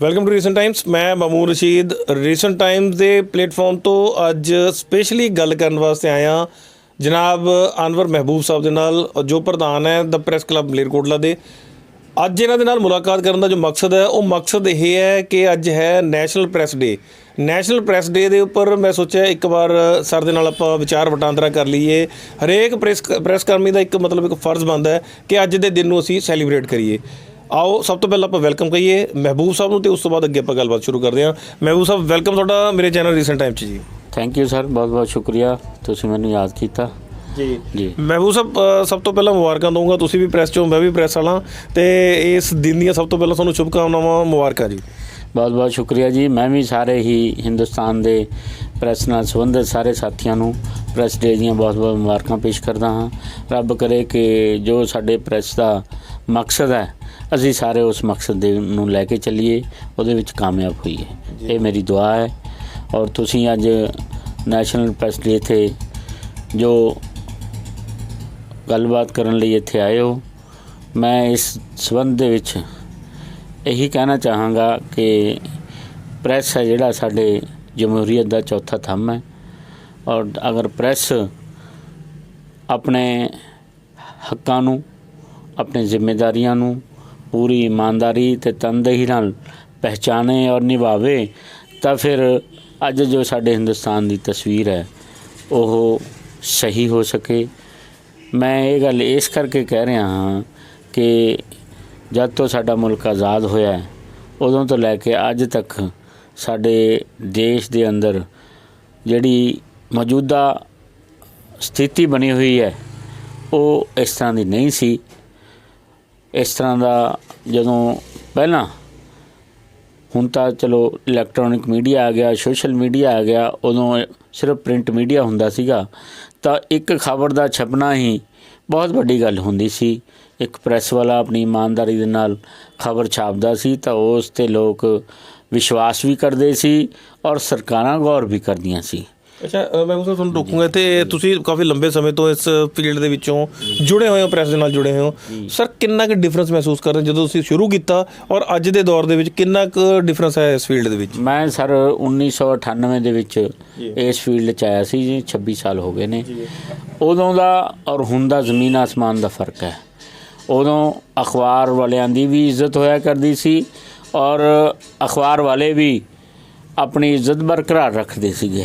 Welcome to recent times ਮੈਂ Mamoon Rashid. Recent times ਦੇ platform ਤੋਂ ਅੱਜ ਸਪੈਸ਼ਲੀ ਗੱਲ ਕਰਨ ਵਾਸਤੇ ਆਇਆ ਜਨਾਬ ਅਨਵਰ ਮਹਿਬੂਬ ਸਾਹਿਬ ਦੇ ਨਾਲ, ਜੋ ਪ੍ਰਧਾਨ ਹੈ ਦ ਪ੍ਰੈਸ ਕਲੱਬ ਮਲੇਰਕੋਟਲਾ ਦੇ। ਅੱਜ ਇਹਨਾਂ ਦੇ ਨਾਲ ਮੁਲਾਕਾਤ ਕਰਨ ਦਾ ਜੋ ਮਕਸਦ ਹੈ, ਉਹ ਮਕਸਦ ਇਹ ਹੈ ਕਿ ਅੱਜ ਹੈ national press day national press day ਦੇ ਉੱਪਰ ਮੈਂ ਸੋਚਿਆ ਇੱਕ ਵਾਰ ਸਰ ਦੇ ਨਾਲ ਆਪਾਂ ਵਿਚਾਰ ਵਟਾਂਦਰਾ ਕਰ ਲਈਏ। ਹਰੇਕ ਪ੍ਰੈਸ ਪ੍ਰੈਸ ਕਰਮੀ ਦਾ ਇੱਕ ਮਤਲਬ ਇੱਕ ਫਰਜ਼ ਬਣਦਾ ਹੈ ਕਿ ਅੱਜ ਦੇ ਦਿਨ ਨੂੰ ਅਸੀਂ ਸੈਲੀਬ੍ਰੇਟ ਕਰੀਏ। ਆਓ ਸਭ ਤੋਂ ਪਹਿਲਾਂ ਆਪਾਂ ਵੈਲਕਮ ਕਹੀਏ ਮਹਿਬੂਬ ਸਾਹਿਬ ਨੂੰ ਤੇ ਉਸ ਤੋਂ ਬਾਅਦ ਅੱਗੇ ਆਪਾਂ ਗੱਲਬਾਤ ਸ਼ੁਰੂ ਕਰਦੇ ਹਾਂ। ਮਹਿਬੂਬ ਸਾਹਿਬ ਵੈਲਕਮ ਤੁਹਾਡਾ ਮੇਰੇ ਚੈਨਲ ਰੀਸੈਂਟ ਟਾਈਮ 'ਚ ਜੀ। ਥੈਂਕ ਯੂ ਸਰ ਬਹੁਤ ਬਹੁਤ ਸ਼ੁਕਰੀਆ। ਤੁਸੀਂ ਮੈਨੂੰ ਯਾਦ ਕੀਤਾ। ਜੀ। ਜੀ। ਮਹਿਬੂਬ ਸਾਹਿਬ ਸਭ ਤੋਂ ਪਹਿਲਾਂ ਮੁਬਾਰਕਾਂ ਦਊਂਗਾ। ਤੁਸੀਂ ਵੀ ਪ੍ਰੈਸ 'ਚੋਂ ਮੈਂ ਵੀ ਪ੍ਰੈਸ ਵਾਲਾ। ਤੇ ਇਸ ਦਿਨ ਦੀਆਂ ਸਭ ਤੋਂ ਪਹਿਲਾਂ ਤੁਹਾਨੂੰ ਸ਼ੁਭਕਾਮਨਾਵਾਂ ਮੁਬਾਰਕਾਂ ਜੀ। ਬਹੁਤ ਬਹੁਤ ਸ਼ੁਕਰੀਆ ਜੀ। ਮੈਂ ਵੀ ਸਾਰੇ ਹੀ ਹਿੰਦੁਸਤਾਨ ਦੇ ਪ੍ਰੈਸ ਨਾਲ ਸੰਬੰਧਿਤ ਸਾਰੇ ਸਾਥੀਆਂ ਨੂੰ ਪ੍ਰੈਸ ਡੇ ਦੀਆਂ ਬਹੁਤ ਬਹੁਤ ਮੁਬਾਰਕਾਂ ਪੇਸ਼ ਕਰਦਾ ਹਾਂ। ਰੱਬ ਕਰੇ ਕਿ ਜੋ ਸਾਡੇ ਪ੍ਰੈਸ ਦਾ ਮਕਸਦ ਹੈ ਅਸੀਂ ਸਾਰੇ ਉਸ ਮਕਸਦ ਦੇ ਨੂੰ ਲੈ ਕੇ ਚੱਲੀਏ ਉਹਦੇ ਵਿੱਚ ਕਾਮਯਾਬ ਹੋਈਏ। ਇਹ ਮੇਰੀ ਦੁਆ ਹੈ। ਔਰ ਤੁਸੀਂ ਅੱਜ ਨੈਸ਼ਨਲ ਪ੍ਰੈਸ ਡੇ ਤੇ ਜੋ ਗੱਲਬਾਤ ਕਰਨ ਲਈ ਇੱਥੇ ਆਏ ਹੋ ਮੈਂ ਇਸ ਸਬੰਧ ਦੇ ਵਿੱਚ ਇਹੀ ਕਹਿਣਾ ਚਾਹਾਂਗਾ ਕਿ ਪ੍ਰੈਸ ਹੈ ਜਿਹੜਾ ਸਾਡੇ ਜਮਹੂਰੀਅਤ ਦਾ ਚੌਥਾ ਥੰਮ ਹੈ। ਔਰ ਅਗਰ ਪ੍ਰੈਸ ਆਪਣੇ ਹੱਕਾਂ ਨੂੰ ਆਪਣੀ ਜ਼ਿੰਮੇਵਾਰੀਆਂ ਨੂੰ ਪੂਰੀ ਇਮਾਨਦਾਰੀ ਤੇ ਤਨਦੇਹੀ ਨਾਲ ਪਹਿਚਾਣੇ ਔਰ ਨਿਭਾਵੇ, ਤਾਂ ਫਿਰ ਅੱਜ ਜੋ ਸਾਡੇ ਹਿੰਦੁਸਤਾਨ ਦੀ ਤਸਵੀਰ ਹੈ, ਉਹ ਸਹੀ ਹੋ ਸਕੇ। ਮੈਂ ਇਹ ਗੱਲ ਇਸ ਕਰਕੇ ਕਹਿ ਰਿਹਾ ਹਾਂ ਕਿ ਜਦ ਤੋਂ ਸਾਡਾ ਮੁਲਕ ਆਜ਼ਾਦ ਹੋਇਆ ਉਦੋਂ ਤੋਂ ਲੈ ਕੇ ਅੱਜ ਤੱਕ ਸਾਡੇ ਦੇਸ਼ ਦੇ ਅੰਦਰ ਜਿਹੜੀ ਮੌਜੂਦਾ ਸਥਿਤੀ ਬਣੀ ਹੋਈ ਹੈ, ਉਹ ਇਸ ਤਰ੍ਹਾਂ ਦੀ ਨਹੀਂ ਸੀ। ਇਸ ਤਰ੍ਹਾਂ ਦਾ ਜਦੋਂ ਪਹਿਲਾਂ, ਹੁਣ ਤਾਂ ਚਲੋ ਇਲੈਕਟ੍ਰੋਨਿਕ ਮੀਡੀਆ ਆ ਗਿਆ ਸੋਸ਼ਲ ਮੀਡੀਆ ਆ ਗਿਆ, ਉਦੋਂ ਸਿਰਫ ਪ੍ਰਿੰਟ ਮੀਡੀਆ ਹੁੰਦਾ ਸੀਗਾ, ਤਾਂ ਇੱਕ ਖਬਰ ਦਾ ਛਪਣਾ ਹੀ ਬਹੁਤ ਵੱਡੀ ਗੱਲ ਹੁੰਦੀ ਸੀ। ਇੱਕ ਪ੍ਰੈਸ ਵਾਲਾ ਆਪਣੀ ਇਮਾਨਦਾਰੀ ਦੇ ਨਾਲ ਖਬਰ ਛਾਪਦਾ ਸੀ, ਤਾਂ ਉਸ ਤੇ ਲੋਕ ਵਿਸ਼ਵਾਸ ਵੀ ਕਰਦੇ ਸੀ ਔਰ ਸਰਕਾਰਾਂ ਗੌਰ ਵੀ ਕਰਦੀਆਂ ਸੀ। ਅੱਛਾ ਅ, ਮਹਿਬੂਬ ਸਾਹਿਬ ਤੁਹਾਨੂੰ ਰੋਕੂੰਗਾ ਤੇ ਤੁਸੀਂ ਕਾਫੀ ਲੰਬੇ ਸਮੇਂ ਤੋਂ ਇਸ ਫੀਲਡ ਦੇ ਵਿੱਚੋਂ ਜੁੜੇ ਹੋਏ ਹੋ ਪ੍ਰੈਸ ਦੇ ਨਾਲ ਜੁੜੇ ਹੋਏ ਹੋ। ਸਰ ਕਿੰਨਾ ਕੁ ਡਿਫਰੈਂਸ ਮਹਿਸੂਸ ਕਰਦੇ ਹੋ? ਜਦੋਂ ਤੁਸੀਂ ਸ਼ੁਰੂ ਕੀਤਾ ਔਰ ਅੱਜ ਦੇ ਦੌਰ ਦੇ ਵਿੱਚ ਕਿੰਨਾ ਕੁ ਡਿਫਰੈਂਸ ਹੈ ਇਸ ਫੀਲਡ ਦੇ ਵਿੱਚ? ਮੈਂ ਸਰ 1998 ਦੇ ਵਿੱਚ ਇਸ ਫੀਲਡ 'ਚ ਆਇਆ ਸੀ ਜੀ 26 ਸਾਲ ਹੋ ਗਏ ਨੇ। ਉਦੋਂ ਦਾ ਔਰ ਹੁਣ ਦਾ ਜ਼ਮੀਨ ਆਸਮਾਨ ਦਾ ਫ਼ਰਕ ਹੈ। ਉਦੋਂ ਅਖਬਾਰ ਵਾਲਿਆਂ ਦੀ ਵੀ ਇੱਜ਼ਤ ਹੋਇਆ ਕਰਦੀ ਸੀ ਔਰ ਅਖਬਾਰ ਵਾਲੇ ਵੀ ਆਪਣੀ ਇੱਜ਼ਤ ਬਰਕਰਾਰ ਰੱਖਦੇ ਸੀਗੇ।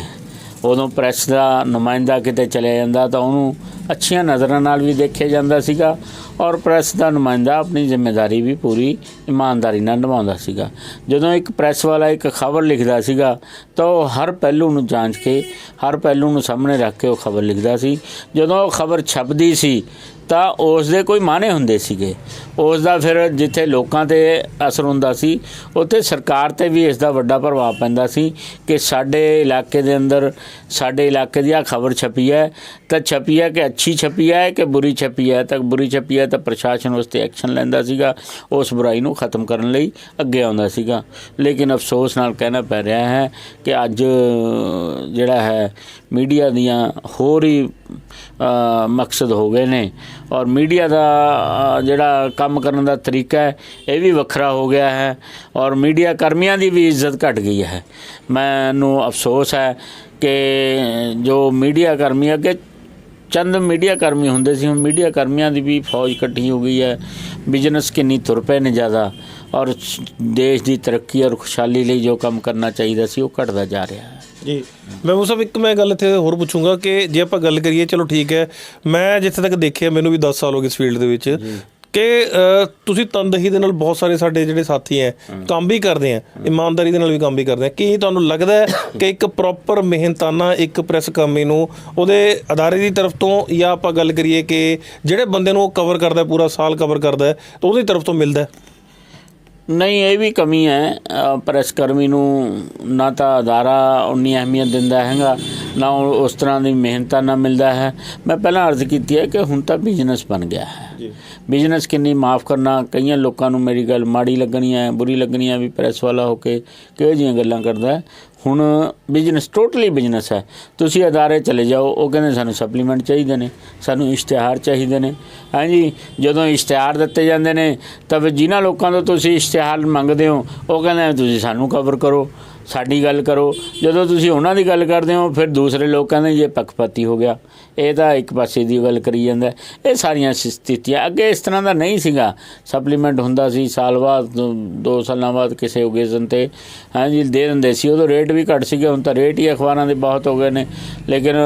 ਉਦੋਂ ਪ੍ਰੈਸ ਦਾ ਨੁਮਾਇੰਦਾ ਕਿਤੇ ਚਲਿਆ ਜਾਂਦਾ ਤਾਂ ਉਹਨੂੰ ਅੱਛੀਆਂ ਨਜ਼ਰਾਂ ਨਾਲ ਵੀ ਦੇਖਿਆ ਜਾਂਦਾ ਸੀਗਾ ਔਰ ਪ੍ਰੈਸ ਦਾ ਨੁਮਾਇੰਦਾ ਆਪਣੀ ਜ਼ਿੰਮੇਵਾਰੀ ਵੀ ਪੂਰੀ ਇਮਾਨਦਾਰੀ ਨਾਲ ਨਿਭਾਉਂਦਾ ਸੀਗਾ। ਜਦੋਂ ਇੱਕ ਪ੍ਰੈਸ ਵਾਲਾ ਇੱਕ ਖਬਰ ਲਿਖਦਾ ਸੀਗਾ, ਤਾਂ ਉਹ ਹਰ ਪਹਿਲੂ ਨੂੰ ਜਾਂਚ ਕੇ, ਹਰ ਪਹਿਲੂ ਨੂੰ ਸਾਹਮਣੇ ਰੱਖ ਕੇ ਉਹ ਖਬਰ ਲਿਖਦਾ ਸੀ। ਜਦੋਂ ਉਹ ਖਬਰ ਛਪਦੀ ਸੀ, ਤਾਂ ਉਸ ਦੇ ਕੋਈ ਮਾਨੇ ਹੁੰਦੇ ਸੀਗੇ। ਉਸ ਦਾ ਫਿਰ ਜਿੱਥੇ ਲੋਕਾਂ ਤੇ ਅਸਰ ਹੁੰਦਾ ਸੀ, ਉੱਥੇ ਸਰਕਾਰ ਤੇ ਵੀ ਇਸ ਦਾ ਵੱਡਾ ਪ੍ਰਭਾਵ ਪੈਂਦਾ ਸੀ ਕਿ ਸਾਡੇ ਇਲਾਕੇ ਦੇ ਅੰਦਰ, ਸਾਡੇ ਇਲਾਕੇ ਦੀ ਆ ਖਬਰ ਛਪੀ ਹੈ, ਤਾਂ ਛਪੀ ਹੈ ਕਿ ਅੱਛੀ ਛਪੀ ਹੈ ਕਿ ਬੁਰੀ ਛਪੀ ਹੈ? ਤਾਂ ਬੁਰੀ ਛਪੀ ਹੈ ਤਾਂ ਪ੍ਰਸ਼ਾਸਨ ਉਸ ਤੇ ਐਕਸ਼ਨ ਲੈਂਦਾ ਸੀਗਾ, ਉਸ ਬੁਰਾਈ ਨੂੰ ਖਤਮ ਕਰਨ ਲਈ ਅੱਗੇ ਆਉਂਦਾ ਸੀਗਾ। ਲੇਕਿਨ ਅਫਸੋਸ ਨਾਲ ਕਹਿਣਾ ਪੈ ਰਿਹਾ ਹੈ ਕਿ ਅੱਜ ਜਿਹੜਾ ਹੈ, ਮੀਡੀਆ ਦੀਆਂ ਹੋਰ ਹੀ ਮਕਸਦ ਹੋ ਗਏ ਨੇ। ਔਰ ਮੀਡੀਆ ਦਾ ਜਿਹੜਾ ਕੰਮ ਕਰਨ ਦਾ ਤਰੀਕਾ ਹੈ, ਇਹ ਵੀ ਵੱਖਰਾ ਹੋ ਗਿਆ ਹੈ। ਔਰ ਮੀਡੀਆ ਕਰਮੀਆਂ ਦੀ ਵੀ ਇੱਜ਼ਤ ਘਟ ਗਈ ਹੈ। ਮੈਨੂੰ ਅਫਸੋਸ ਹੈ ਕਿ ਜੋ ਮੀਡੀਆ ਕਰਮੀ ਅੱਗੇ ਚੰਦ ਮੀਡੀਆ ਕਰਮੀ ਹੁੰਦੇ ਸੀ, ਹੁਣ ਮੀਡੀਆ ਕਰਮੀਆਂ ਦੀ ਵੀ ਫੌਜ ਇਕੱਠੀ ਹੋ ਗਈ ਹੈ। ਬਿਜ਼ਨਸ ਕਿੰਨੀ ਤੁਰ ਪਏ ਨੇ ਜ਼ਿਆਦਾ ਔਰ ਦੇਸ਼ ਦੀ ਤਰੱਕੀ ਔਰ ਖੁਸ਼ਹਾਲੀ ਲਈ ਜੋ ਕੰਮ ਕਰਨਾ ਚਾਹੀਦਾ ਸੀ, ਉਹ ਘਟਦਾ ਜਾ ਰਿਹਾ ਹੈ। ਜੀ, ਮੈਂ ਉਹ ਸਭ ਇੱਕ ਮੈਂ ਗੱਲ ਇੱਥੇ ਹੋਰ ਪੁੱਛੂੰਗਾ ਕਿ ਜੇ ਆਪਾਂ ਗੱਲ ਕਰੀਏ, ਚਲੋ ਠੀਕ ਹੈ, ਮੈਂ ਜਿੱਥੇ ਤੱਕ ਦੇਖਿਆ, ਮੈਨੂੰ ਵੀ 10 ਸਾਲ ਹੋ ਗਏ ਇਸ ਫੀਲਡ ਦੇ ਵਿੱਚ। ਕਿ ਤੁਸੀਂ ਤਨਦਹੀ ਦੇ ਨਾਲ ਬਹੁਤ ਸਾਰੇ ਸਾਡੇ ਜਿਹੜੇ ਸਾਥੀ ਹੈ। ਕੰਮ ਵੀ ਕਰਦੇ ਆ ਇਮਾਨਦਾਰੀ ਦੇ ਨਾਲ ਵੀ ਕੰਮ ਵੀ ਕਰਦੇ ਆ ਕੀ ਤੁਹਾਨੂੰ ਲੱਗਦਾ ਹੈ ਕਿ ਇੱਕ ਪ੍ਰੋਪਰ ਮਿਹਨਤਾਨਾ ਇੱਕ ਪ੍ਰੈਸ ਕਰਮੀ ਨੂੰ ਉਹਦੇ ਅਦਾਰੇ ਦੀ ਤਰਫ ਤੋਂ ਜਾਂ ਆਪਾਂ ਗੱਲ ਕਰੀਏ ਕਿ ਜਿਹੜੇ ਬੰਦੇ ਨੂੰ ਉਹ ਕਵਰ ਕਰਦਾ ਪੂਰਾ ਸਾਲ ਕਵਰ ਕਰਦਾ ਉਹਦੀ ਤਰਫ ਤੋਂ ਮਿਲਦਾ ਹੈ? ਨਹੀਂ ਇਹ ਵੀ ਕਮੀ ਹੈ। ਪ੍ਰੈਸ ਕਰਮੀ ਨੂੰ ਨਾ ਤਾਂ ਅਦਾਰਾ ਉਨੀ ਅਹਿਮੀਅਤ ਦਿੰਦਾ ਹੈਗਾ ਨਾ ਉਸ ਤਰ੍ਹਾਂ ਦੀ ਮਿਹਨਤਾਂ ਨਾ ਮਿਲਦਾ ਹੈ। ਮੈਂ ਪਹਿਲਾਂ ਅਰਜ਼ ਕੀਤੀ ਹੈ ਕਿ ਹੁਣ ਤਾਂ ਬਿਜ਼ਨਸ ਬਣ ਗਿਆ ਹੈ। ਬਿਜ਼ਨਸ ਕਿੰਨੀ ਮਾਫ ਕਰਨਾ ਕਈਆਂ ਲੋਕਾਂ ਨੂੰ ਮੇਰੀ ਗੱਲ ਮਾੜੀ ਲੱਗਣੀ ਹੈ ਬੁਰੀ ਲੱਗਣੀ ਹੈ ਵੀ ਪ੍ਰੈਸ ਵਾਲਾ ਹੋ ਕੇ ਕਿਹੋ ਜਿਹੀਆਂ ਗੱਲਾਂ ਕਰਦਾ ਹੈ। ਹੁਣ ਬਿਜ਼ਨਸ ਟੋਟਲੀ ਬਿਜ਼ਨਸ ਹੈ। ਤੁਸੀਂ ਅਦਾਰੇ ਚਲੇ ਜਾਓ, ਉਹ ਕਹਿੰਦੇ ਸਾਨੂੰ ਸਪਲੀਮੈਂਟ ਚਾਹੀਦੇ ਨੇ, ਸਾਨੂੰ ਇਸ਼ਤਿਹਾਰ ਚਾਹੀਦੇ ਨੇ। ਹਾਂਜੀ ਜਦੋਂ ਇਸ਼ਤਿਹਾਰ ਦਿੱਤੇ ਜਾਂਦੇ ਨੇ, ਤਾਂ ਫਿਰ ਜਿਨ੍ਹਾਂ ਲੋਕਾਂ ਤੋਂ ਤੁਸੀਂ ਇਸ਼ਤਿਹਾਰ ਮੰਗਦੇ ਹੋ, ਉਹ ਕਹਿੰਦੇ ਤੁਸੀਂ ਸਾਨੂੰ ਕਵਰ ਕਰੋ, ਸਾਡੀ ਗੱਲ ਕਰੋ। ਜਦੋਂ ਤੁਸੀਂ ਉਹਨਾਂ ਦੀ ਗੱਲ ਕਰਦੇ ਹੋ, ਫਿਰ ਦੂਸਰੇ ਲੋਕ ਕਹਿੰਦੇ ਇਹ ਪੱਖਪਾਤੀ ਹੋ ਗਿਆ। ਇਹ ਤਾਂ ਇੱਕ ਪਾਸੇ ਦੀ ਗੱਲ ਕਰੀ ਜਾਂਦਾ। ਇਹ ਸਾਰੀਆਂ ਸ- ਸਥਿਤੀਆਂ ਅੱਗੇ ਇਸ ਤਰ੍ਹਾਂ ਦਾ ਨਹੀਂ ਸੀਗਾ। ਸਪਲੀਮੈਂਟ ਹੁੰਦਾ ਸੀ, ਸਾਲ ਬਾਅਦ, ਦੋ- ਸਾਲਾਂ ਬਾਅਦ ਕਿਸੇ ਓਕੇਜ਼ਨ ਤੇ ਹਾਂਜੀ ਦੇ ਦਿੰਦੇ ਸੀ। ਉਦੋਂ ਰੇਟ ਵੀ ਘੱਟ ਸੀਗੇ, ਹੁਣ ਤਾਂ ਰੇਟ ਹੀ ਅਖਬਾਰਾਂ ਦੇ ਬਹੁਤ ਹੋ ਗਏ ਨੇ। ਲੇਕਿਨ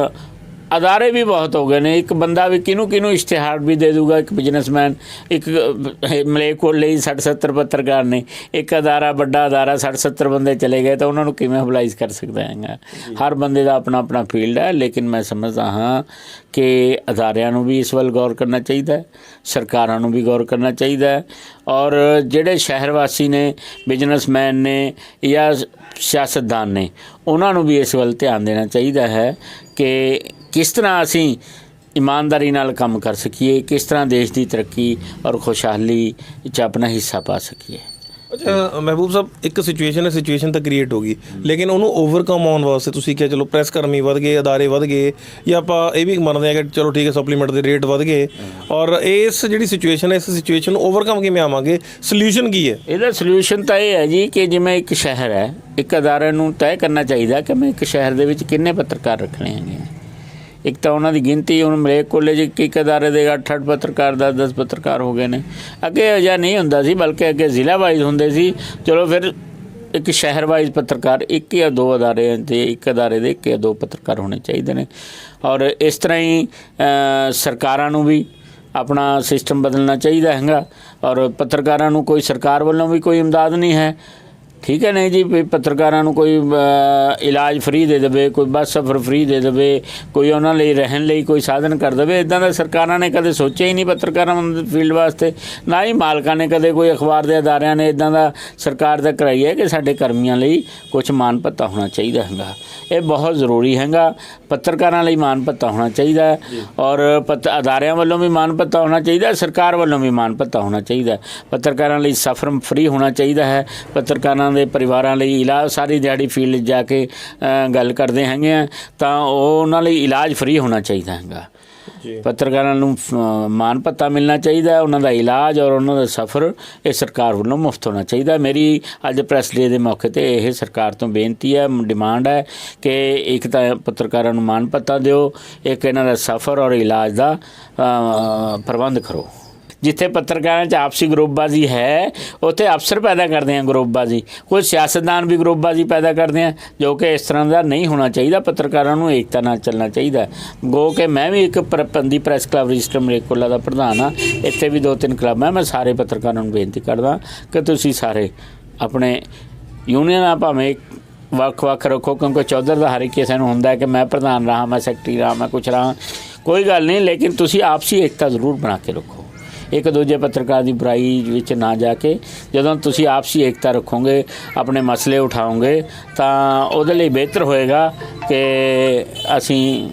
ਅਦਾਰੇ ਵੀ ਬਹੁਤ ਹੋ ਗਏ ਨੇ। ਇੱਕ ਬੰਦਾ ਵੀ ਕਿਹਨੂੰ ਕਿਹਨੂੰ ਇਸ਼ਤਿਹਾਰ ਵੀ ਦੇ ਦੂਗਾ ਇੱਕ ਬਿਜ਼ਨਸਮੈਨ ਇੱਕ ਮਲੇਕੋਲੇ ਹੀ 60 70 ਪੱਤਰਕਾਰ ਨੇ। ਇੱਕ ਅਦਾਰਾ ਵੱਡਾ ਅਦਾਰਾ 60 70 ਬੰਦੇ ਚਲੇ ਗਏ ਤਾਂ ਉਹਨਾਂ ਨੂੰ ਕਿਵੇਂ ਹਬਲਾਈਜ਼ ਕਰ ਸਕਦਾ ਹੈਗਾ? ਹਰ ਬੰਦੇ ਦਾ ਆਪਣਾ ਆਪਣਾ ਫੀਲਡ ਹੈ ਲੇਕਿਨ ਮੈਂ ਸਮਝਦਾ ਹਾਂ ਕਿ ਅਦਾਰਿਆਂ ਨੂੰ ਵੀ ਇਸ ਵੱਲ ਗੌਰ ਕਰਨਾ ਚਾਹੀਦਾ ਹੈ ਸਰਕਾਰਾਂ ਨੂੰ ਵੀ ਗੌਰ ਕਰਨਾ ਚਾਹੀਦਾ ਹੈ ਔਰ ਜਿਹੜੇ ਸ਼ਹਿਰ ਵਾਸੀ ਨੇ ਬਿਜ਼ਨਸਮੈਨ ਨੇ ਜਾਂ ਸਿਆਸਤਦਾਨ ਨੇ ਉਹਨਾਂ ਨੂੰ ਵੀ ਇਸ ਵੱਲ ਧਿਆਨ ਦੇਣਾ ਚਾਹੀਦਾ ਹੈ ਕਿ ਕਿਸ ਤਰ੍ਹਾਂ ਅਸੀਂ ਇਮਾਨਦਾਰੀ ਨਾਲ ਕੰਮ ਕਰ ਸਕੀਏ ਕਿਸ ਤਰ੍ਹਾਂ ਦੇਸ਼ ਦੀ ਤਰੱਕੀ ਔਰ ਖੁਸ਼ਹਾਲੀ ਵਿੱਚ ਆਪਣਾ ਹਿੱਸਾ ਪਾ ਸਕੀਏ? ਅੱਛਾ ਮਹਿਬੂਬ ਸਾਹਿਬ ਇੱਕ ਸਿਚੁਏਸ਼ਨ ਹੈ ਸਿਚੁਏਸ਼ਨ ਤਾਂ ਕ੍ਰੀਏਟ ਹੋ ਗਈ। ਲੇਕਿਨ ਉਹਨੂੰ ਓਵਰਕਮ ਆਉਣ ਵਾਸਤੇ ਤੁਸੀਂ ਕਿਹਾ ਚਲੋ ਪ੍ਰੈਸ ਕਰਮੀ ਵਧ ਗਏ ਅਦਾਰੇ ਵਧ ਗਏ ਜਾਂ ਆਪਾਂ ਇਹ ਵੀ ਮੰਨਦੇ ਆ ਕਿ ਚਲੋ ਠੀਕ ਹੈ ਸਪਲੀਮੈਂਟ ਦੇ ਰੇਟ ਵਧ ਗਏ। ਔਰ ਇਸ ਜਿਹੜੀ ਸਿਚੁਏਸ਼ਨ ਹੈ ਇਸ ਸਿਚੁਏਸ਼ਨ ਨੂੰ ਓਵਰਕਮ ਕਿਵੇਂ ਆਵਾਂਗੇ? ਸੋਲੂਸ਼ਨ ਕੀ ਹੈ? ਇਹਦਾ ਸੋਲੂਸ਼ਨ ਤਾਂ ਇਹ ਹੈ ਜੀ ਕਿ ਜਿਵੇਂ ਇੱਕ ਸ਼ਹਿਰ ਹੈ ਇੱਕ ਅਦਾਰੇ ਨੂੰ ਤੈਅ ਕਰਨਾ ਚਾਹੀਦਾ ਕਿ ਮੈਂ ਇੱਕ ਸ਼ਹਿਰ ਦੇ ਵਿੱਚ ਕਿੰਨੇ ਪੱਤਰਕਾਰ ਰੱਖਣੇ ਹੈਗੇ। ਇੱਕ ਤਾਂ ਉਹਨਾਂ ਦੀ ਗਿਣਤੀ ਹੁਣ ਮਲੇਕ ਕਾਲਜ ਇੱਕ ਇੱਕ ਅਦਾਰੇ ਦੇ 8-8 ਪੱਤਰਕਾਰ 10-10 ਪੱਤਰਕਾਰ ਹੋ ਗਏ ਨੇ। ਅੱਗੇ ਅਜਿਹਾ ਨਹੀਂ ਹੁੰਦਾ ਸੀ, ਬਲਕਿ ਅੱਗੇ ਜ਼ਿਲ੍ਹਾ ਵਾਈਜ਼ ਹੁੰਦੇ ਸੀ। ਚਲੋ ਫਿਰ ਇੱਕ ਸ਼ਹਿਰ ਵਾਈਜ਼ ਪੱਤਰਕਾਰ ਇੱਕ ਜਾਂ ਦੋ ਅਦਾਰੇ ਤੇ ਇੱਕ ਅਦਾਰੇ ਦੇ ਇੱਕ ਜਾਂ ਦੋ ਪੱਤਰਕਾਰ ਹੋਣੇ ਚਾਹੀਦੇ ਨੇ। ਔਰ ਇਸ ਤਰ੍ਹਾਂ ਹੀ ਸਰਕਾਰਾਂ ਨੂੰ ਵੀ ਆਪਣਾ ਸਿਸਟਮ ਬਦਲਣਾ ਚਾਹੀਦਾ ਹੈਗਾ। ਔਰ ਪੱਤਰਕਾਰਾਂ ਨੂੰ ਕੋਈ ਸਰਕਾਰ ਵੱਲੋਂ ਵੀ ਕੋਈ ਇਮਦਾਦ ਨਹੀਂ ਹੈ। ਠੀਕ ਹੈ ਨਹੀਂ ਜੀ ਵੀ ਪੱਤਰਕਾਰਾਂ ਨੂੰ ਕੋਈ ਇਲਾਜ ਫ੍ਰੀ ਦੇ ਦੇਵੇ ਕੋਈ ਬੱਸ ਸਫ਼ਰ ਫ੍ਰੀ ਦੇ ਦੇਵੇ ਕੋਈ ਉਹਨਾਂ ਲਈ ਰਹਿਣ ਲਈ ਕੋਈ ਸਾਧਨ ਕਰ ਦੇਵੇ ਇਦਾਂ ਦਾ ਸਰਕਾਰਾਂ ਨੇ ਕਦੇ ਸੋਚਿਆ ਹੀ ਨਹੀਂ ਪੱਤਰਕਾਰਾਂ ਦੇ ਫੀਲਡ ਵਾਸਤੇ ਨਾ ਹੀ ਮਾਲਕਾਂ ਨੇ ਕਦੇ ਕੋਈ ਅਖਬਾਰ ਦੇ ਅਦਾਰਿਆਂ ਨੇ ਇਦਾਂ ਦਾ ਸਰਕਾਰ ਦਾ ਕਰਾਈ ਹੈ ਕਿ ਸਾਡੇ ਕਰਮੀਆਂ ਲਈ ਕੁਝ ਮਾਨ ਭੱਤਾ ਹੋਣਾ ਚਾਹੀਦਾ ਹੈਗਾ ਇਹ ਬਹੁਤ ਜ਼ਰੂਰੀ ਹੈਗਾ ਪੱਤਰਕਾਰਾਂ ਲਈ ਮਾਨ ਭੱਤਾ ਹੋਣਾ ਚਾਹੀਦਾ ਹੈ ਔਰ ਪੱਤ ਅਦਾਰਿਆਂ ਵੱਲੋਂ ਵੀ ਮਾਨ ਭੱਤਾ ਹੋਣਾ ਚਾਹੀਦਾ ਹੈ, ਸਰਕਾਰ ਵੱਲੋਂ ਵੀ ਮਾਨ ਭੱਤਾ ਹੋਣਾ ਚਾਹੀਦਾ ਹੈ। ਪੱਤਰਕਾਰਾਂ ਲਈ ਸਫਰ ਫ੍ਰੀ ਹੋਣਾ ਚਾਹੀਦਾ ਹੈ ਪੱਤਰਕਾਰਾਂ ਦੇ ਪਰਿਵਾਰਾਂ ਲਈ ਇਲਾਜ ਸਾਰੀ ਦਿਹਾੜੀ ਫੀਲਡ ਜਾ ਕੇ ਗੱਲ ਕਰਦੇ ਹੈਗੇ ਆ ਤਾਂ ਉਹ ਉਹਨਾਂ ਲਈ ਇਲਾਜ ਫ੍ਰੀ ਹੋਣਾ ਚਾਹੀਦਾ ਹੈਗਾ। ਜੀ। ਪੱਤਰਕਾਰਾਂ ਨੂੰ ਮਾਨ ਭੱਤਾ ਮਿਲਣਾ ਚਾਹੀਦਾ ਹੈ ਉਹਨਾਂ ਦਾ ਇਲਾਜ ਔਰ ਉਹਨਾਂ ਦਾ ਸਫ਼ਰ ਇਹ ਸਰਕਾਰ ਵੱਲੋਂ ਮੁਫਤ ਹੋਣਾ ਚਾਹੀਦਾ। ਮੇਰੀ ਅੱਜ ਪ੍ਰੈਸ ਡੇ ਦੇ ਮੌਕੇ ਤੇ ਇਹ ਸਰਕਾਰ ਤੋਂ ਬੇਨਤੀ ਹੈ ਡਿਮਾਂਡ ਹੈ ਕਿ ਇੱਕ ਤਾਂ ਪੱਤਰਕਾਰਾਂ ਨੂੰ ਮਾਨ ਭੱਤਾ ਦਿਓ ਇੱਕ ਇਹਨਾਂ ਦਾ ਸਫ਼ਰ ਔਰ ਇਲਾਜ ਦਾ ਪ੍ਰਬੰਧ ਕਰੋ। ਜਿੱਥੇ ਪੱਤਰਕਾਰਾਂ 'ਚ ਆਪਸੀ ਗਰੁੱਪਬਾਜ਼ੀ ਹੈ, ਉੱਥੇ ਅਫਸਰ ਪੈਦਾ ਕਰਦੇ ਆ ਗਰੁੱਪਬਾਜ਼ੀ ਕੋਈ ਸਿਆਸਤਦਾਨ ਵੀ ਗਰੁੱਪਬਾਜ਼ੀ ਪੈਦਾ ਕਰਦੇ ਆ, ਜੋ ਕਿ ਇਸ ਤਰ੍ਹਾਂ ਦਾ ਨਹੀਂ ਹੋਣਾ ਚਾਹੀਦਾ, ਪੱਤਰਕਾਰਾਂ ਨੂੰ ਏਕਤਾ ਨਾਲ ਚੱਲਣਾ ਚਾਹੀਦਾ ਗੋ ਕਿ ਮੈਂ ਵੀ ਇੱਕ ਪ੍ਰਬੰਧੀ ਪ੍ਰੈਸ ਕਲੱਬ ਰਜਿਸਟਰ ਮਲੇਕੋਲਾ ਦਾ ਪ੍ਰਧਾਨ ਆ ਇੱਥੇ ਵੀ ਦੋ ਤਿੰਨ ਕਲੱਬ ਆ ਮੈਂ ਸਾਰੇ ਪੱਤਰਕਾਰਾਂ ਨੂੰ ਬੇਨਤੀ ਕਰਦਾ ਕਿ ਤੁਸੀਂ ਸਾਰੇ ਆਪਣੇ ਯੂਨੀਅਨਾਂ ਭਾਵੇਂ ਵੱਖ-ਵੱਖ ਰੱਖੋ, ਕਿਉਂਕਿ ਚੌਧਰ ਦਾ ਹਰ ਇੱਕ ਕਿਸੇ ਨੂੰ ਹੁੰਦਾ ਕਿ ਮੈਂ ਪ੍ਰਧਾਨ ਰਹਾ, ਮੈਂ ਸੈਕਟਰੀ ਰਹਾ, ਮੈਂ ਕੁਛ ਰਹਾ। ਕੋਈ ਗੱਲ ਨਹੀਂ, ਲੇਕਿਨ ਤੁਸੀਂ ਆਪਸੀ ਏਕਤਾ ਜ਼ਰੂਰ ਬਣਾ ਕੇ ਰੱਖੋ। ਇੱਕ ਦੂਜੇ ਪੱਤਰਕਾਰ ਦੀ ਬੁਰਾਈ ਵਿੱਚ ਨਾ ਜਾ ਕੇ ਜਦੋਂ ਤੁਸੀਂ ਆਪਸੀ ਏਕਤਾ ਰੱਖੋਗੇ, ਆਪਣੇ ਮਸਲੇ ਉਠਾਓਗੇ, ਤਾਂ ਉਹਦੇ ਲਈ ਬਿਹਤਰ ਹੋਏਗਾ ਕਿ ਅਸੀਂ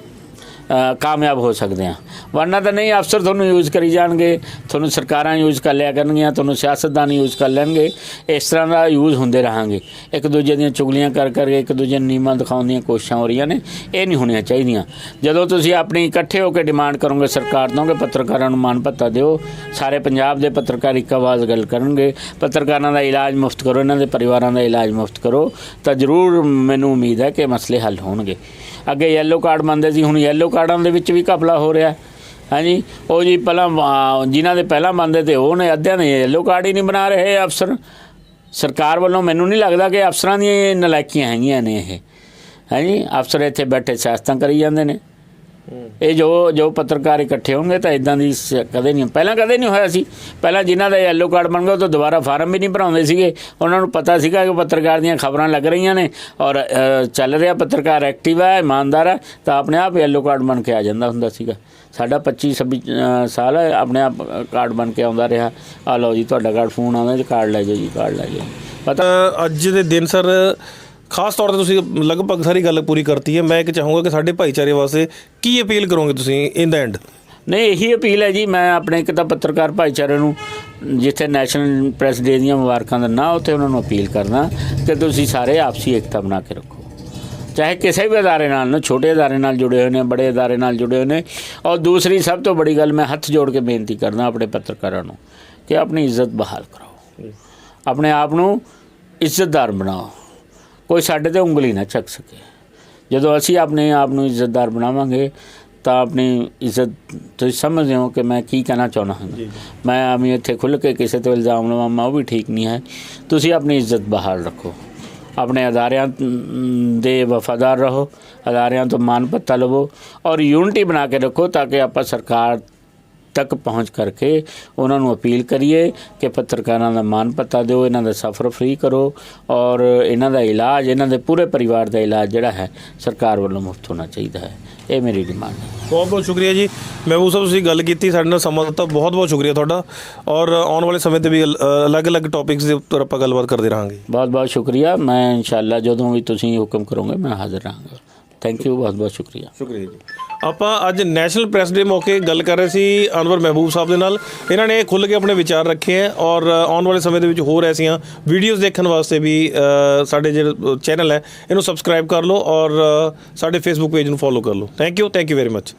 ਕਾਮਯਾਬ ਹੋ ਸਕਦੇ ਹਾਂ। ਵਰਨਾ ਤਾਂ ਨਹੀਂ, ਅਫਸਰ ਤੁਹਾਨੂੰ ਯੂਜ਼ ਕਰੀ ਜਾਣਗੇ, ਤੁਹਾਨੂੰ ਸਰਕਾਰਾਂ ਯੂਜ਼ ਕਰ ਲਿਆ ਕਰਨਗੀਆਂ, ਤੁਹਾਨੂੰ ਸਿਆਸਤਦਾਨ ਯੂਜ਼ ਕਰ ਲੈਣਗੇ, ਇਸ ਤਰ੍ਹਾਂ ਦਾ ਯੂਜ਼ ਹੁੰਦੇ ਰਹਾਂਗੇ। ਇੱਕ ਦੂਜੇ ਦੀਆਂ ਚੁਗਲੀਆਂ ਕਰ ਕਰਕੇ ਇੱਕ ਦੂਜੇ ਨੂੰ ਨੀਵਾਂ ਦਿਖਾਉਣ ਦੀਆਂ ਕੋਸ਼ਿਸ਼ਾਂ ਹੋ ਰਹੀਆਂ ਨੇ, ਇਹ ਨਹੀਂ ਹੋਣੀਆਂ ਚਾਹੀਦੀਆਂ। ਜਦੋਂ ਤੁਸੀਂ ਆਪਣੀ ਇਕੱਠੇ ਹੋ ਕੇ ਡਿਮਾਂਡ ਕਰੋਗੇ, ਸਰਕਾਰ ਤੋਂ ਕਿ ਪੱਤਰਕਾਰਾਂ ਨੂੰ ਮਾਨ ਭੱਤਾ ਦਿਓ, ਸਾਰੇ ਪੰਜਾਬ ਦੇ ਪੱਤਰਕਾਰ ਇੱਕ ਆਵਾਜ਼ ਗੱਲ ਕਰਨਗੇ, ਪੱਤਰਕਾਰਾਂ ਦਾ ਇਲਾਜ ਮੁਫਤ ਕਰੋ, ਇਹਨਾਂ ਦੇ ਪਰਿਵਾਰਾਂ ਦਾ ਇਲਾਜ ਮੁਫਤ ਕਰੋ, ਤਾਂ ਜ਼ਰੂਰ ਮੈਨੂੰ ਉਮੀਦ ਹੈ ਕਿ ਮਸਲੇ ਹੱਲ ਹੋਣਗੇ। ਅੱਗੇ ਯੈਲੋ ਕਾਰਡ ਮੰਨਦੇ ਸੀ, ਹੁਣ ਯੈਲੋ ਕਾਰਡਾਂ ਦੇ ਵਿੱਚ ਵੀ ਘਪਲਾ ਹੋ ਰਿਹਾ। ਹਾਂਜੀ ਉਹ ਜੀ ਪਹਿਲਾਂ ਅਹ, ਜਿਨ੍ਹਾਂ ਦੇ ਪਹਿਲਾਂ ਮੰਨਦੇ ਤੇ ਉਹ ਨੇ ਅੱਧਿਆਂ ਨੇ ਯੈਲੋ ਕਾਰਡ ਹੀ ਨਹੀਂ ਬਣਾ ਰਹੇ ਅਫਸਰ। ਸਰਕਾਰ ਵੱਲੋਂ ਮੈਨੂੰ ਨਹੀਂ ਲੱਗਦਾ ਕਿ ਅਫਸਰਾਂ ਦੀਆਂ ਨਲਾਇਕੀਆਂ ਹੈਗੀਆਂ ਨੇ ਇਹ। ਹਾਂਜੀ ਅਫਸਰ ਇੱਥੇ ਬੈਠੇ ਸਿਆਸਤਾਂ ਕਰੀ ਜਾਂਦੇ ਨੇ। ਇਹ ਜੋ ਜੋ ਪੱਤਰਕਾਰ ਇਕੱਠੇ ਹੋਣਗੇ ਤਾਂ ਇਦਾਂ ਦੀ ਸ- ਕਦੇ ਨਹੀਂ, ਪਹਿਲਾਂ ਕਦੇ ਨਹੀਂ ਹੋਇਆ ਸੀ। ਪਹਿਲਾਂ ਜਿਨ੍ਹਾਂ ਦਾ ਯੈਲੋ ਕਾਰਡ ਬਣ ਗਿਆ, ਉਹ ਤਾਂ ਦੁਬਾਰਾ ਫਾਰਮ ਵੀ ਨਹੀਂ ਭਰਾਉਂਦੇ ਸੀਗੇ। ਉਹਨਾਂ ਨੂੰ ਪਤਾ ਸੀਗਾ ਕਿ ਪੱਤਰਕਾਰ ਦੀਆਂ ਖਬਰਾਂ ਲੱਗ ਰਹੀਆਂ ਨੇ ਔਰ ਚੱਲ ਰਿਹਾ ਪੱਤਰਕਾਰ ਐਕਟਿਵ ਹੈ, ਇਮਾਨਦਾਰ ਹੈ, ਤਾਂ ਆਪਣੇ ਆਪ ਯੈਲੋ ਕਾਰਡ ਬਣ ਕੇ ਆ ਜਾਂਦਾ ਹੁੰਦਾ ਸੀਗਾ। ਸਾਡਾ 25 26 ਸਾਲ ਆਪਣੇ ਆਪ ਕਾਰਡ ਬਣ ਕੇ ਆਉਂਦਾ ਰਿਹਾ। ਆ ਲਓ ਜੀ, ਤੁਹਾਡਾ ਕਾਰਡ ਫੋਨ ਆਉਂਦਾ, ਜੀ ਕਾਰਡ ਲੈ ਜਾਓ ਜੀ ਕਾਰਡ ਲੈ ਜਾਓ। ਪਤਾ ਅੱਜ ਦੇ ਦਿਨ ਸਰ ਖਾਸ ਤੌਰ ਤੇ ਤੁਸੀਂ ਲਗਭਗ ਸਾਰੀ ਗੱਲ ਪੂਰੀ ਕਰਤੀ ਹੈ, ਮੈਂ ਇੱਕ ਚਾਹੂੰਗਾ ਕਿ ਸਾਡੇ ਭਾਈਚਾਰੇ ਵਾਸਤੇ ਕੀ ਅਪੀਲ ਕਰੋਗੇ ਤੁਸੀਂ ਇਨ ਦਾ ਐਂਡ ਨਹੀਂ, ਇਹੀ ਅਪੀਲ ਹੈ ਜੀ, ਮੈਂ ਆਪਣੇ ਇੱਕ ਤਾਂ ਪੱਤਰਕਾਰ ਭਾਈਚਾਰੇ ਨੂੰ ਜਿੱਥੇ ਨੈਸ਼ਨਲ ਪ੍ਰੈਸ ਡੇ ਦੀਆਂ ਮੁਬਾਰਕਾਂ ਦਿੰਦਾ, ਉੱਥੇ ਉਹਨਾਂ ਨੂੰ ਅਪੀਲ ਕਰਦਾ ਕਿ ਤੁਸੀਂ ਸਾਰੇ ਆਪਸੀ ਏਕਤਾ ਬਣਾ ਕੇ ਰੱਖੋ। ਚਾਹੇ ਕਿਸੇ ਵੀ ਅਦਾਰੇ ਨਾਲ ਨਾ, ਛੋਟੇ ਅਦਾਰੇ ਨਾਲ ਜੁੜੇ ਹੋਏ ਨੇ, ਬੜੇ ਅਦਾਰੇ ਨਾਲ ਜੁੜੇ ਹੋਏ ਨੇ, ਔਰ ਦੂਸਰੀ ਸਭ ਤੋਂ ਬੜੀ ਗੱਲ ਮੈਂ ਹੱਥ ਜੋੜ ਕੇ ਬੇਨਤੀ ਕਰਦਾ ਆਪਣੇ ਪੱਤਰਕਾਰਾਂ ਨੂੰ ਕਿ ਆਪਣੀ ਇੱਜ਼ਤ ਬਹਾਲ ਕਰਾਓ। ਆਪਣੇ ਆਪ ਨੂੰ ਇੱਜ਼ਤਦਾਰ ਬਣਾਓ। ਕੋਈ ਸਾਡੇ ਤੇ ਉਂਗਲੀ ਨਾ ਚੱਕ ਸਕੇ। ਜਦੋਂ ਅਸੀਂ ਆਪਣੇ ਆਪ ਨੂੰ ਇੱਜ਼ਤਦਾਰ ਬਣਾਵਾਂਗੇ ਤਾਂ ਆਪਣੀ ਇੱਜ਼ਤ ਤੁਸੀਂ ਸਮਝਦੇ ਹੋ ਕਿ ਮੈਂ ਕੀ ਕਹਿਣਾ ਚਾਹੁੰਦਾ ਹਾਂ। ਮੈਂ ਆਮੀ ਇੱਥੇ ਖੁੱਲ੍ਹ ਕੇ ਕਿਸੇ ਤੇ ਇਲਜ਼ਾਮ ਲਵਾਵਾਂ ਉਹ ਵੀ ਠੀਕ ਨਹੀਂ ਹੈ। ਤੁਸੀਂ ਆਪਣੀ ਇੱਜ਼ਤ ਬਹਾਲ ਰੱਖੋ। ਆਪਣੇ ਅਦਾਰਿਆਂ ਦੇ ਵਫਾਦਾਰ ਰਹੋ ਅਦਾਰਿਆਂ ਤੋਂ ਮਾਨ ਪੱਤਾ ਲਵੋ ਔਰ ਯੂਨਿਟੀ ਬਣਾ ਕੇ ਰੱਖੋ ਤਾਂ ਕਿ ਆਪਾਂ ਸਰਕਾਰ ਤੱਕ ਪਹੁੰਚ ਕਰਕੇ ਉਹਨਾਂ ਨੂੰ ਅਪੀਲ ਕਰੀਏ ਕਿ ਪੱਤਰਕਾਰਾਂ ਦਾ ਮਾਨ ਪੱਤਾ ਦਿਓ ਇਹਨਾਂ ਦਾ ਸਫਰ ਫ੍ਰੀ ਕਰੋ ਔਰ ਇਹਨਾਂ ਦਾ ਇਲਾਜ ਇਹਨਾਂ ਦੇ ਪੂਰੇ ਪਰਿਵਾਰ ਦਾ ਇਲਾਜ ਜਿਹੜਾ ਹੈ ਸਰਕਾਰ ਵੱਲੋਂ ਮੁਫਤ ਹੋਣਾ ਚਾਹੀਦਾ ਹੈ। ਇਹ ਮੇਰੀ ਡਿਮਾਂਡ ਹੈ। ਬਹੁਤ ਬਹੁਤ ਸ਼ੁਕਰੀਆ ਜੀ। ਮਹਿਬੂਬ ਸਾਹਿਬ ਤੁਸੀਂ ਗੱਲ ਕੀਤੀ ਸਾਡੇ ਨਾਲ ਸਮਾਂ ਦਿੱਤਾ ਬਹੁਤ ਬਹੁਤ ਸ਼ੁਕਰੀਆ ਤੁਹਾਡਾ ਔਰ ਆਉਣ ਵਾਲੇ ਸਮੇਂ ਤੇ ਵੀ ਅਲੱਗ-ਅਲੱਗ ਟੌਪਿਕਸ ਦੇ ਉੱਪਰ ਆਪਾਂ ਗੱਲਬਾਤ ਕਰਦੇ ਰਹਾਂਗੇ। ਬਹੁਤ ਬਹੁਤ ਸ਼ੁਕਰੀਆ। ਮੈਂ ਇਨਸ਼ਾਅੱਲਾ ਜਦੋਂ ਵੀ ਤੁਸੀਂ ਹੁਕਮ ਕਰੋਗੇ ਮੈਂ ਹਾਜ਼ਰ ਰਹਾਂਗਾ। ਥੈਂਕ ਯੂ ਬਹੁਤ ਬਹੁਤ ਸ਼ੁਕਰੀਆ। ਸ਼ੁਕਰੀਆ ਜੀ। ਆਪਾਂ ਅੱਜ ਨੈਸ਼ਨਲ ਪ੍ਰੈਸ ਡੇ ਮੌਕੇ ਗੱਲ ਕਰ ਰਹੇ ਸੀ ਅਨਵਰ ਮਹਿਬੂਬ ਸਾਹਿਬ ਦੇ ਨਾਲ। ਇਹਨਾਂ ਨੇ ਖੁੱਲ੍ਹ ਕੇ ਆਪਣੇ ਵਿਚਾਰ ਰੱਖੇ ਹੈ ਔਰ ਆਉਣ ਵਾਲੇ ਸਮੇਂ ਦੇ ਵਿੱਚ ਹੋਰ ਐਸੀਆਂ ਵੀਡੀਓਜ਼ ਦੇਖਣ ਵਾਸਤੇ ਵੀ ਸਾਡੇ ਜਿਹੜਾ ਚੈਨਲ ਹੈ, ਇਹਨੂੰ ਸਬਸਕ੍ਰਾਈਬ ਕਰ ਲਓ ਔਰ ਸਾਡੇ ਫੇਸਬੁੱਕ ਪੇਜ ਨੂੰ ਫੋਲੋ ਕਰ ਲਓ। Thank you thank you very much